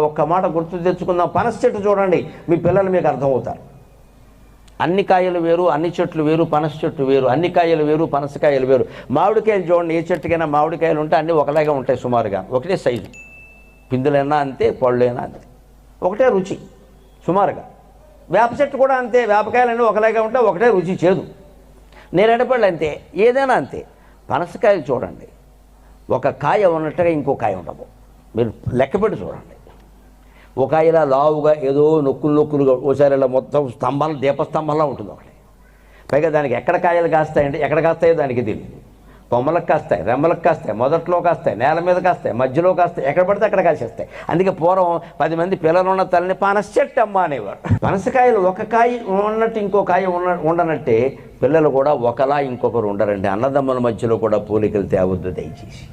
ఒక్క మాట గుర్తు తెచ్చుకుందాం. పనస చెట్టు చూడండి. మీ పిల్లలు మీకు అర్థమవుతారు. అన్ని కాయలు వేరు అన్ని చెట్లు వేరు పనస చెట్టు వేరు అన్ని కాయలు వేరు పనసకాయలు వేరు. మామిడికాయలు చూడండి ఏ చెట్టుకైనా మామిడికాయలు ఉంటే అన్నీ ఒకలాగే ఉంటాయి సుమారుగా. ఒకటే సైజు. పిందులైనా అంతే పళ్ళైనా అంతే. ఒకటే రుచి సుమారుగా. వేప చెట్టు కూడా అంతే వేపకాయలన్నీ ఒకలాగే ఉంటాయి ఒకటే రుచి చేదు. నేరేడుపళ్ళు అంతే ఏదైనా అంతే. పనసకాయలు చూడండి. ఒక కాయ ఉన్నట్టుగా ఇంకో కాయ ఉండదు మీరు లెక్కపెట్టి చూడండి. ఒక ఇలా లావుగా ఏదో నొక్కులు నొక్కులుగా ఓసారి ఇలా మొత్తం స్తంభాలు దీపస్తంభంలా ఉంటుంది ఒకటి. పైగా దానికి ఎక్కడ కాయలు కాస్తాయంటే ఎక్కడ కాస్తాయో దానికి తెలియదు కొమ్మలకు కాస్తాయి రెమ్మలకు కాస్తాయి మొదట్లో కాస్తాయి నేల మీద కాస్తాయి మధ్యలో కాస్తాయి ఎక్కడ పడితే అక్కడ కాసేస్తాయి. అందుకే పూర్వం పది మంది పిల్లలు ఉన్న తల్లిని పనస చెట్టు అమ్మ అనేవారు. పనసకాయలు ఒక కాయ ఉన్నట్టు ఇంకో కాయ ఉన్న ఉండనట్టే పిల్లలు కూడా ఒకలా ఇంకొకరు ఉండరండి. అన్నదమ్ముల మధ్యలో కూడా పోలికలు తేవద్దు దయచేసి.